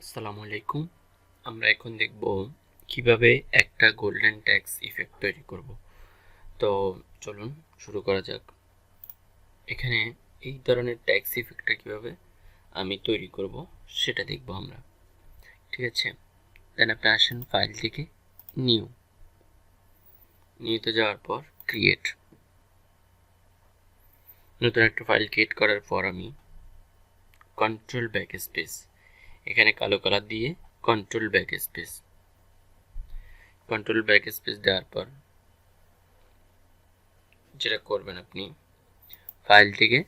আসসালামু আলাইকুম। আমরা এখন দেখব কীভাবে একটা গোল্ডেন ট্যাক্স ইফেক্ট তৈরি করব। তো চলুন শুরু করা যাক। এখানে এই ধরনের ট্যাক্স ইফেক্টটা কীভাবে আমি তৈরি করব সেটা দেখব আমরা। ঠিক আছে? দেন আপনি আসেন ফাইল থেকে নিউ নিউতে যাওয়ার পর ক্রিয়েট নতুন একটা ফাইল ক্রিয়েট করার পর আমি কন্ট্রোল ব্যাক স্পেস এখানে কালো কালার দিয়ে control backspace control backspace দেওয়ার পর যেটা করবেন আপনি ফাইল থেকে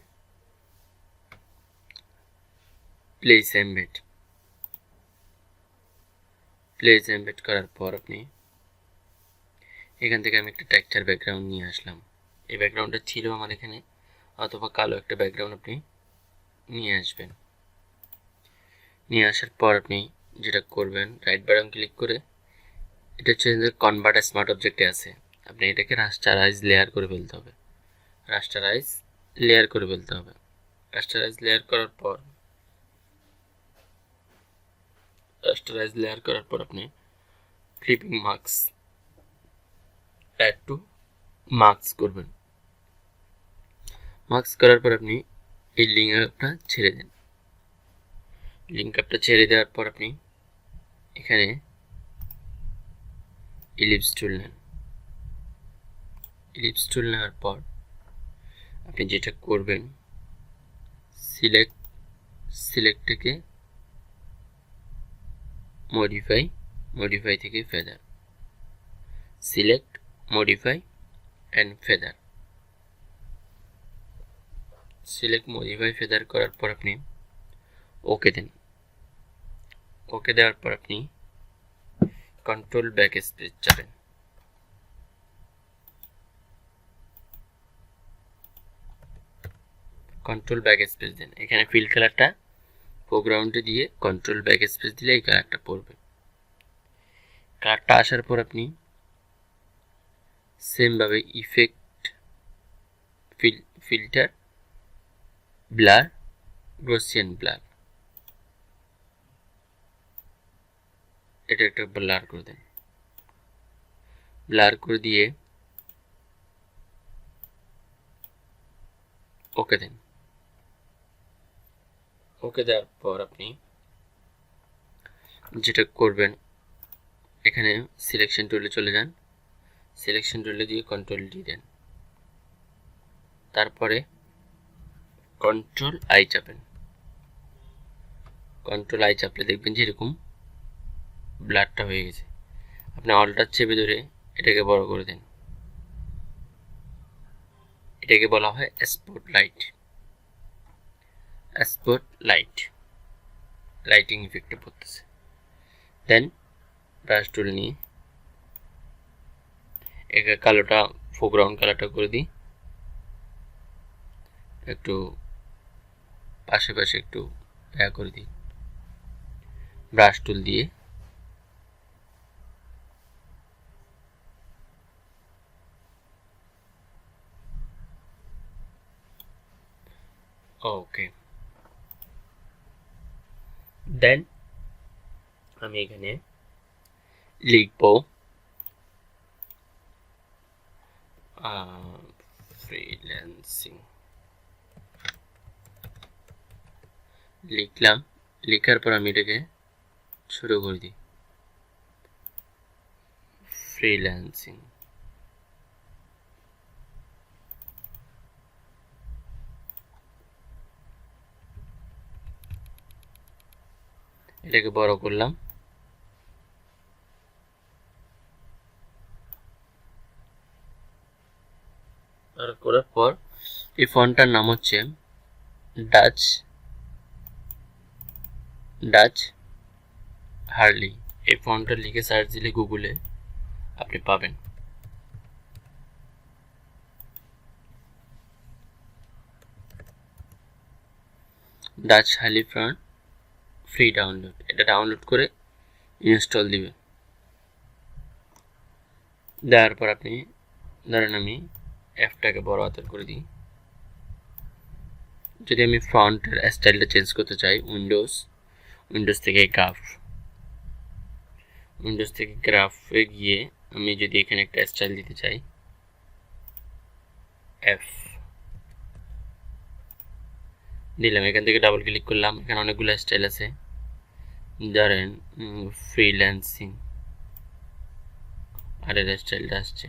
প্লেস এমবেড প্লেস এমবেড করার পর আপনি এখান থেকে আমি একটা টেক্সচার ব্যাকগ্রাউন্ড নিয়ে আসলাম। এই ব্যাকগ্রাউন্ডটা ছিল আমার এখানে, অথবা কালো একটা ব্যাকগ্রাউন্ড আপনি নিয়ে আসবেন। নিয়ে আসার পর আপনি যেটা করবেন রাইট বাটন ক্লিক করে এটা হচ্ছে যে কনভার্ট স্মার্ট অবজেক্টে আছে। আপনি এটাকে রাস্টারাইজ লেয়ার করে ফেলতে হবে। রাস্টারাইজ লেয়ার করে ফেলতে হবে। রাস্টারাইজ লেয়ার করার পর রাস্টারাইজ লেয়ার করার পর আপনি clipping marks add to marks করবেন। মার্কস করার পর আপনি এই লিঙ্কটা ছেড়ে দেন। লিঙ্ক আপটা ছেড়ে দেওয়ার পর আপনি এখানে ইলিপস টুল নেন। ইলিপস টুল নেওয়ার পর আপনি যেটা করবেন সিলেক্ট সিলেক্ট থেকে মডিফাই মডিফাই থেকে feather select modify and feather select modify feather করার পর আপনি ওকে দেন ওকে দেওয়ার পর আপনি কন্ট্রোল ব্যাক স্পেস যাবেন কন্ট্রোল ব্যাক স্পেস দেন এখানে ফিল কালারটা ফোরগ্রাউন্ডে দিয়ে কন্ট্রোল ব্যাক স্পেস দিলে এই কালারটা পড়বে কালারটা আসার পর আপনি সেমভাবে effect fill filter blur Gaussian blur এটা একটা ব্লার করে দেন। ব্লার করে দিয়ে ওকে দেন। ওকে দেওয়ার পর আপনি যেটা করবেন, এখানে সিলেকশন টুলে চলে যান। সিলেকশন টুলে দিয়ে কন্ট্রোল ডি দেন। তারপরে কন্ট্রোল আই চাপেন। কন্ট্রোল আই চাপলে দেখবেন যে এরকম ব্লাডটা হয়ে গেছে। আপনি অলটার চেপে ধরে এটাকে বড় করে দেন। এটাকে বলা হয় spotlight spotlight lighting ইফেক্টে পড়তেছে। দেন ব্রাশ টুল নিয়ে একে কালোটা ফোগ্রাউন্ড কালারটা করে দিই। একটু পাশে পাশে একটু ইয়া করে দিই। ব্রাশ টুল দিয়ে ওকে দেন আমি এখানে লিখব ফ্রিল্যান্সিং লিখলাম লেখার পর আমি এটাকে শুরু করে দিই। ফ্রিল্যান্সিং এটাকে বড় করলাম। আর করার পর এই ফন্টটার নাম হচ্ছে ডাচ ডাচ হার্লি। এই ফন্টটা লিখে সার্চ দিলে গুগলে আপনি পাবেন। Dutch Harley font. Free download এটা ডাউনলোড করে ইনস্টল দিবেন দেওয়ার পর আপনি, ধরেন আমি অ্যাপটাকে বড় হাতের করে দিই। যদি আমি ফ্রন্টের স্টাইলটা চেঞ্জ করতে চাই উইন্ডোজ উইন্ডোজ থেকে গ্রাফ উইন্ডোজ থেকে গ্রাফে গিয়ে আমি যদি এখানে একটা স্টাইল দিতে চাই এফ দিলাম, এখান থেকে ডাবল ক্লিক করলাম, এখানে অনেকগুলো স্টাইল আছে। ধরেন ফ্রিল্যান্সিং আর এর স্টাইলটা আসছে।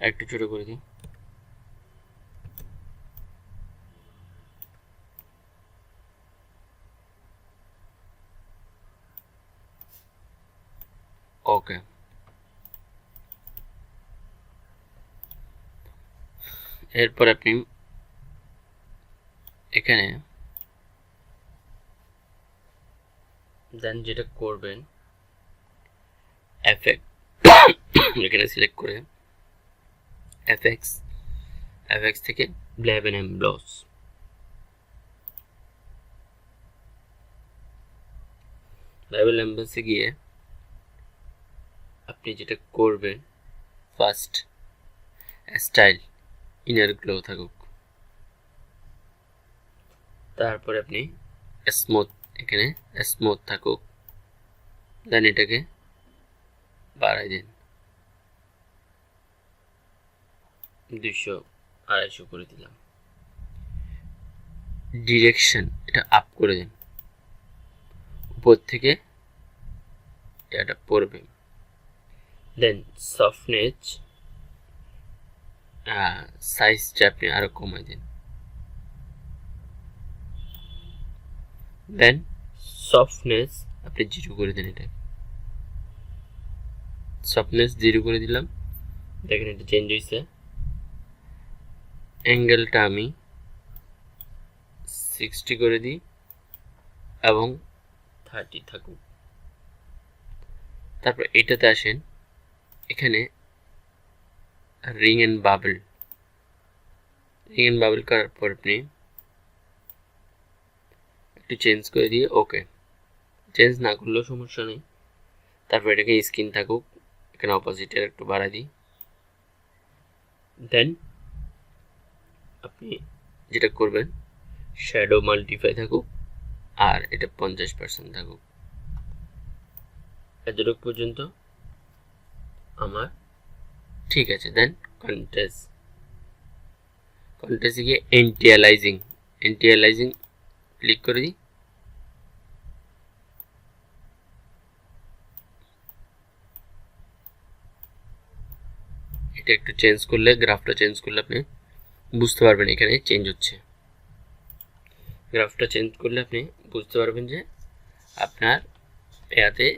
একটু ছোট করে দিই। ওকে এরপর আপনি এখানে দেন যেটা করবেন এফেক্ট এখানে সিলেক্ট করে এফএক্স এফএক্স থেকে ব্লেভেন এম ব্লস ব্লেভেন এমব্লসে গিয়ে আপনি যেটা করবেন ফার্স্ট স্টাইল ইনার গ্লো থাকুক। তারপরে আপনি স্মুথ এখানে স্মুথ থাকুক। দেন এটাকে বাড়াই দিন। দুইশো আড়াইশো করে দিলাম। ডিরেকশন এটা আপ করে দিন। উপর থেকে এটা পড়বে। দেন সফটনেস সাইজটা আপনি আরও কমাই দিন। দেন সফটনেস আপনি জিরো করে দেন এটা। সফটনেস জিরো করে দিলাম। দেখেন এটা চেঞ্জ হয়েছে অ্যাঙ্গেলটা আমি সিক্সটি করে দিই এবং থার্টি থাকুক। তারপর এটাতে আসেন, এখানে ring and bubble ring and bubble করার পর আপনি একটু চেঞ্জ করে দিয়ে ওকে চেঞ্জ না করলেও সমস্যা নেই। তারপর এটাকে স্ক্রিন থাকুক, এখানে অপোজিটের একটু বাড়া দিই। দেন আপনি যেটা করবেন শ্যাডো মাল্টিফাই থাকুক, আর এটা পঞ্চাশ পার্সেন্ট থাকুক। এতটুকু পর্যন্ত আমার ঠিক আছে। দেন কন্টেস কন্টেসে গিয়ে এন্টিয়ালাইজিং এন্টিয়ালাইজিং ক্লিক করে দিই। এটা একটু চেঞ্জ করলে গ্রাফটা চেঞ্জ করলে আপনি বুঝতে পারবেন এখানে চেঞ্জ হচ্ছে। গ্রাফটা চেঞ্জ করলে আপনি বুঝতে পারবেন যে আপনার এতে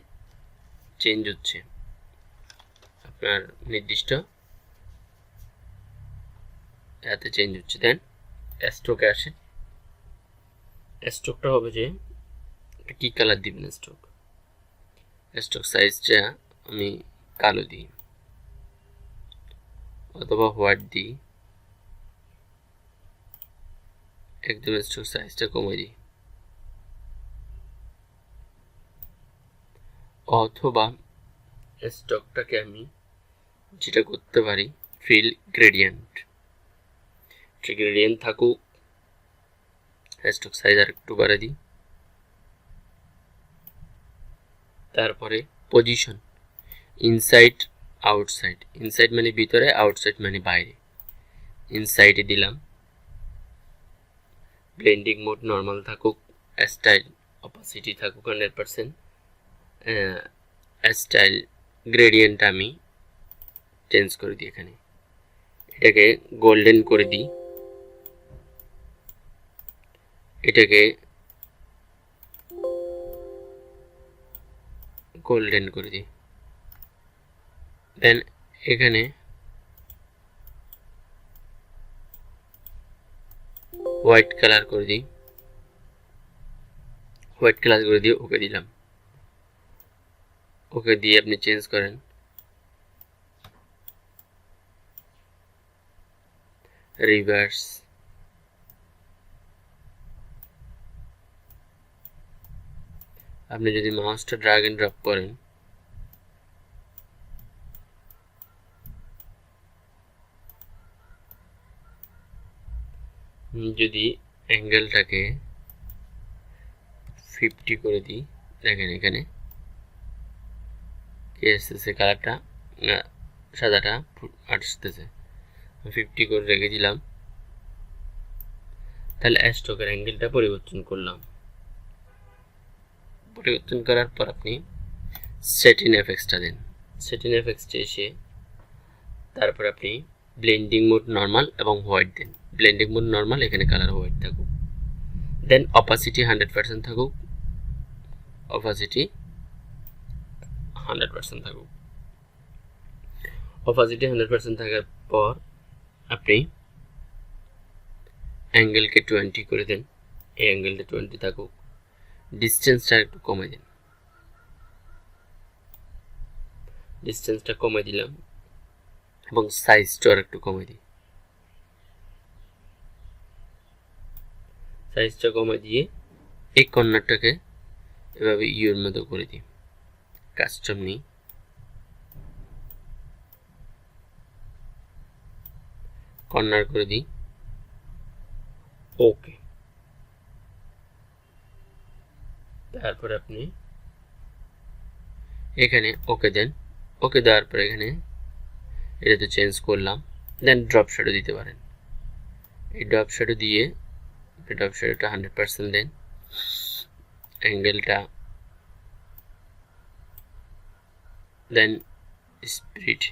চেঞ্জ হচ্ছে। আপনার নির্দিষ্ট এতে চেঞ্জ হচ্ছে। দেন স্ট্রোকে আসে। স্ট্রোকটা হবে যে কী কালার দিবেন স্ট্রোক স্ট্রোক সাইজটা আমি কালো দিই, অথবা হোয়াইট দিই, একদম স্ট্রোক সাইজটা কমে দিই। অথবা স্টকটাকে আমি যেটা করতে পারি ফিল গ্রেডিয়েন্ট গ্রেডিয়েন্ট থাকুক স্টক সাইজ আর একটু বাড়ে দিই। তারপরে পজিশন ইনসাইড আউটসাইড ইনসাইড মানে ভিতরে আউটসাইড মানে বাইরে। ইনসাইডে দিলাম। ব্লেন্ডিং মোড নর্মাল থাকুক স্টাইল অপাসিটি থাকুক হান্ড্রেড পারসেন্ট স্টাইল গ্রেডিয়েন্ট আমি চেঞ্জ করে দিই এখানে। এটাকে গোল্ডেন করে দিই। এটাকে গোল্ডেন করে দিই। দেন এখানে হোয়াইট কালার করে দিই। হোয়াইট কালার করে দিয়ে ওকে দিলাম। ওকে দিয়ে আপনি চেঞ্জ করেন। রিভার্স আপনি যদি মাউসটা ড্রাগ এন্ড ড্রপ করেন যদি অ্যাঙ্গেলটাকে ফিফটি করে দিই, দেখেন এখানে, কে আসতেছে কালারটা সাদাটা আসতেছে। ফিফটি করে রেখে দিলাম। তাহলে অ্যাস্টকের অ্যাঙ্গেলটা পরিবর্তন করলাম। পরিবর্তন করার পর আপনি সেটিন এফেক্সটা দেন। সেটিন এফেক্সটা এসে তারপর আপনি ব্লেন্ডিং মোড নর্মাল এবং হোয়াইট দেন। ব্লেন্ডিং মোড নর্মাল এখানে কালার হোয়াইট থাকুক। দেন অপাসিটি হান্ড্রেড পার্সেন্ট থাকুক। অপাসিটি হান্ড্রেড পার্সেন্ট থাকুক। অপাসিটি হান্ড্রেড পার্সেন্ট থাকার পর আপনি অ্যাঙ্গেলকে টোয়েন্টি করে দেন। এই অ্যাঙ্গেলটা টোয়েন্টি থাকুক। ডিস্টেন্সটা একটু কমে দিন। ডিস্টেন্সটা কমে দিলাম। এবং সাইজটা আর একটু কমে দিই। সাইজটা কমে দিয়ে এই কর্নারটাকে এভাবে ইউর মতো করে দিই। কাস্টম নিই। কর্নার করে দিই। ওকে তারপর আপনি এখানে ওকে দেন ওকে দেওয়ার পর এখানে এটা তো চেঞ্জ করলাম দেন ড্রপ শ্যাডো দিতে পারেন। এই ড্রপ শ্যাডো দিয়ে ড্রপ শ্যাডোটা হান্ড্রেড পার্সেন্ট দেন। অ্যাঙ্গেলটা দেন স্পিরিট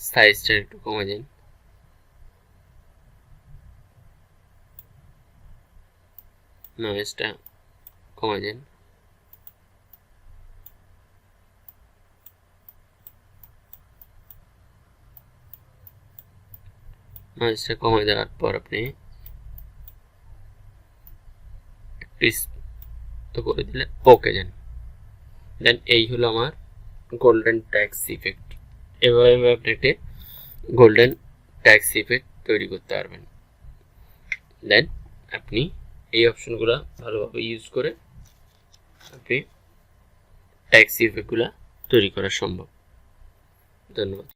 সাইজটা একটু কমে দিন। নয়েজটা কমে দিন নয়েজটা কমে দেওয়ার পর আপনি করে দিলে ওকে দেন। দেন এই হলো আমার গোল্ডেন ট্যাক্স ইফেক্ট এভাবে আপনি একটি গোল্ডেন ট্যাক্স ইফেক্ট তৈরি করতে পারবেন। দেন আপনি এই অপশনগুলো ভালোভাবে ইউজ করে আপনি ট্যাক্স ইফেক্টগুলো তৈরি করা সম্ভব। ধন্যবাদ।